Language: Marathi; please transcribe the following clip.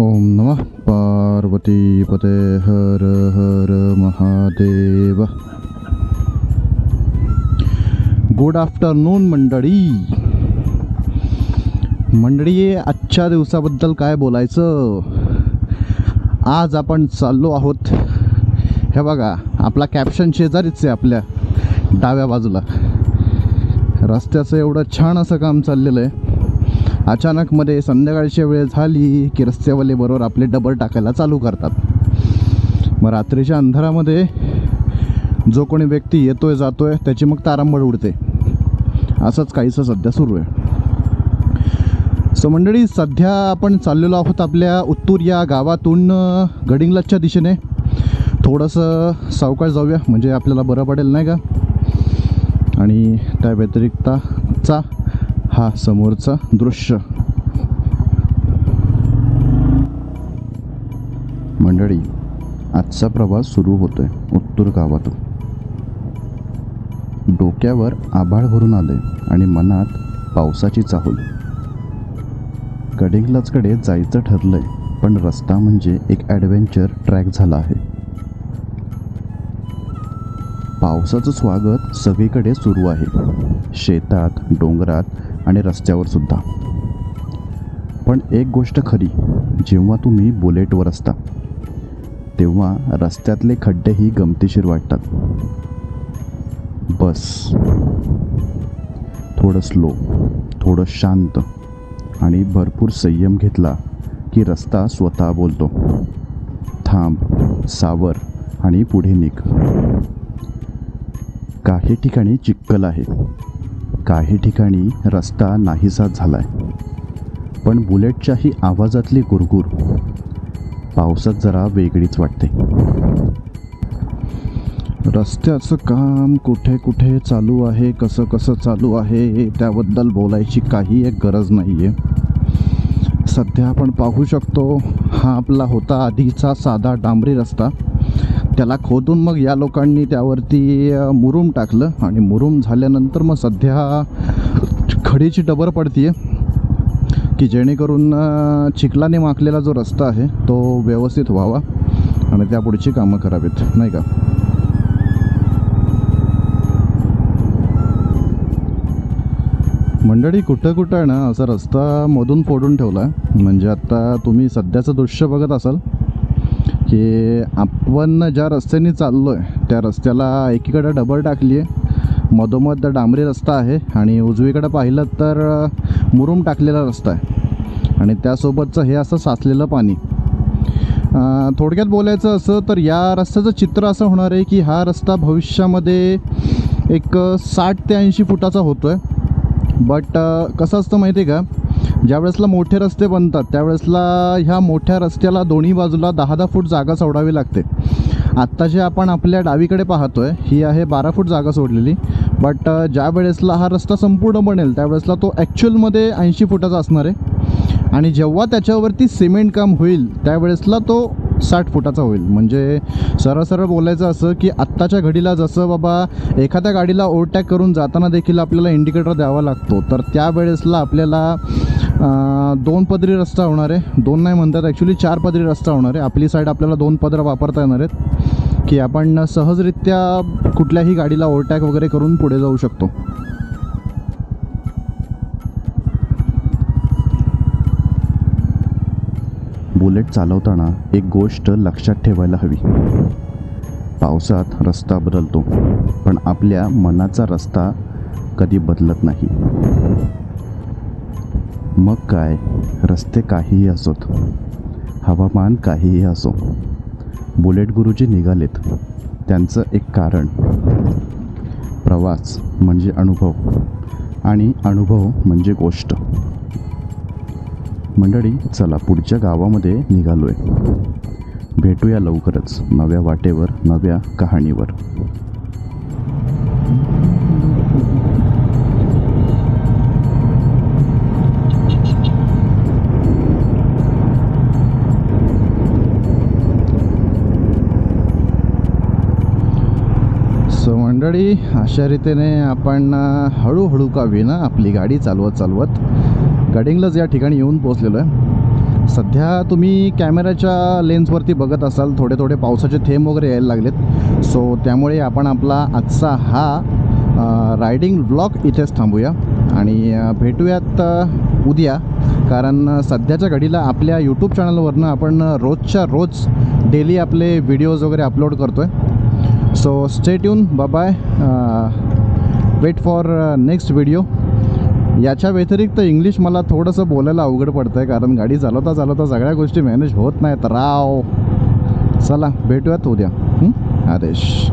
ओम नमः पार्वती पते हर हर महादेव। गुड आफ्टरनून मंडळी। मंडळी आजच्या दिवसाबद्दल काय बोलायचं? आज आपण चाललो आहोत हे बघा आपला कॅप्शन शेजारीच आहे आपल्या डाव्या बाजूला. रस्त्याचं एवढं छान असं काम चाललेलं आहे. अचानक मध्ये संध्याकाळची वेळ झाली की रस्त्यावाले बरोबर आपले डबल टाकायला चालू करतात. मग रात्रीच्या अंधारामध्ये जो कोणी व्यक्ती येतोय जातोय त्याची मग तारांबळ उडते. असंच काहीसं सध्या सुरू आहे. सो मंडळी सध्या आपण चाललेलो आहोत आपल्या उत्तूर या गावातून गडिंगलाच्या दिशेने. थोडंसं सावकाळ जाऊया म्हणजे आपल्याला बरं पडेल नाही का? आणि त्या व्यतिरिक्तचा हा समोरचा दृश्य. मंडळी आजचा प्रवास सुरू होतोय उत्तूर गावातून. डोक्यावर आभाळ भरून आले आणि मनात पावसाची चाहूल. कडिंगलाचकडे जायचं ठरलंय पण रस्ता म्हणजे एक ॲडव्हेंचर ट्रॅक झाला आहे. पावसाचं स्वागत सगळीकडे सुरू आहे. शेतात डोंगरात आणि रस्त्यावर सुद्धा. पण एक गोष्ट खरी जेव्हा तुम्ही बुलेटवर असता तेव्हा रस्त्यातले खड्डेही गमतीशीर वाटतात. बस. थोडं स्लो थोडं शांत आणि भरपूर संयम घेतला की रस्ता स्वतः बोलतो. थांब सावर आणि पुढे निघ. काही ठिकाणी चिक्कल आहे. काही ठिकाणी रस्ता नाहीसा झालाय. पण बुलेटच्याही आवाजातली गुरगुर. पावसात जरा वेगळीच वाटते. रस्त्याचं काम कुठे कुठे चालू आहे कसं कसं चालू आहे त्याबद्दल बोलायची काही एक गरज नाही आहे सध्या आपण पाहू शकतो हा आपला होता आधीचा साधा डांबरी रस्ता. त्याला खोदून मग या लोकांनी त्यावरती मुरूम टाकलं. आणि मुरूम झाल्यानंतर मग सध्या खडीची डबर पडतीये की जेणेकरून चिखलाने माखलेला जो रस्ता आहे तो व्यवस्थित व्हावा आणि त्या पुढची कामं करावीत. नाही का? मंडळी कुठं कुठं आहे ना असा रस्ता मधून फोडून ठेवला आहे म्हणजे आता तुम्ही सध्याचं दृश्य बघत असाल की आपण ज्या रस्त्याने चाललो आहे त्या रस्त्याला एकीकडं डबल टाकली आहे. मधोमध डांबरी रस्ता आहे आणि उजवीकडं पाहिलं तर मुरुम टाकलेला रस्ता आहे. आणि त्यासोबतचं हे असं साचलेलं पाणी. थोडक्यात बोलायचं असं तर या रस्त्याचं चित्र असं होणार आहे की हा रस्ता भविष्यामध्ये एक साठ ते ऐंशी फुटाचा होतो आहे बट कसं असतं माहिती आहे का? ज्यावेळेसला मोठे रस्ते बनतात त्यावेळेसला ह्या मोठ्या रस्त्याला दोन्ही बाजूला दहा दहा फूट जागा सोडावी लागते. आत्ता जे आपण आपल्या डावीकडे पाहतो आहे ही आहे बारा फूट जागा सोडलेली. बट ज्या वेळेसला हा रस्ता संपूर्ण बनेल त्यावेळेसला तो ॲक्च्युअलमध्ये ऐंशी फुटाचा असणार आहे. आणि जेव्हा त्याच्यावरती सिमेंट काम होईल त्यावेळेसला तो साठ फुटाचा होईल. म्हणजे सरळ सरळ बोलायचं असं की आत्ताच्या घडीला जसं बाबा एखाद्या गाडीला ओव्हरटॅक करून जाताना देखील आपल्याला इंडिकेटर द्यावा लागतो. तर त्यावेळेसला आपल्याला दोन पदरी रस्ता होणार आहे. दोन नाही म्हणतात ॲक्च्युली चार पदरी रस्ता होणार आहे. आपली साईड आपल्याला दोन पदर वापरता येणार आहेत. की आपण सहजरित्या कुठल्याही गाडीला ओव्हरटॅक वगैरे करून पुढे जाऊ शकतो. बुलेट चालवताना एक गोष्ट लक्षात ठेवायला हवी. पावसात रस्ता बदलतो पण आपल्या मनाचा रस्ता कधी बदलत नाही. मग काय? रस्ते काहीही असोत. हवामान काहीही असो. बुलेट गुरुजी निघालेत. त्यांचं एक कारण. प्रवास म्हणजे अनुभव. आणि अनुभव म्हणजे गोष्ट. मंडळी चला पुढच्या गावामध्ये निघालोय. भेटूया लवकरच नव्या वाटेवर नव्या कहाणीवर. मंडळी अशा रीतीने आपण हळूहळू का विना आपली गाडी चालवत चालवत गडिंगलाच या ठिकाणी येऊन पोचलेलो आहे. सध्या तुम्ही कॅमेऱ्याच्या लेन्सवरती बघत असाल थोडे थोडे पावसाचे थेंब वगैरे यायला लागलेत. सो त्यामुळे आपण आपला आजचा हा रायडिंग ब्लॉक इथेच थांबूया. आणि भेटूयात उद्या. कारण सध्याच्या घडीला आपल्या यूट्यूब चॅनलवरनं आपण रोजच्या रोज डेली आपले व्हिडिओज वगैरे अपलोड करतो आहे so bye. Uh, wait wait for next video याच्या व्यतिरिक्त इंग्लिश मला थोडंसं बोलायला अवघड पडतं आहे कारण गाडी चालवता चालवता सगळ्या गोष्टी मॅनेज होत नाहीत. राव. चला भेटूयात उद्या. हं? आदेश.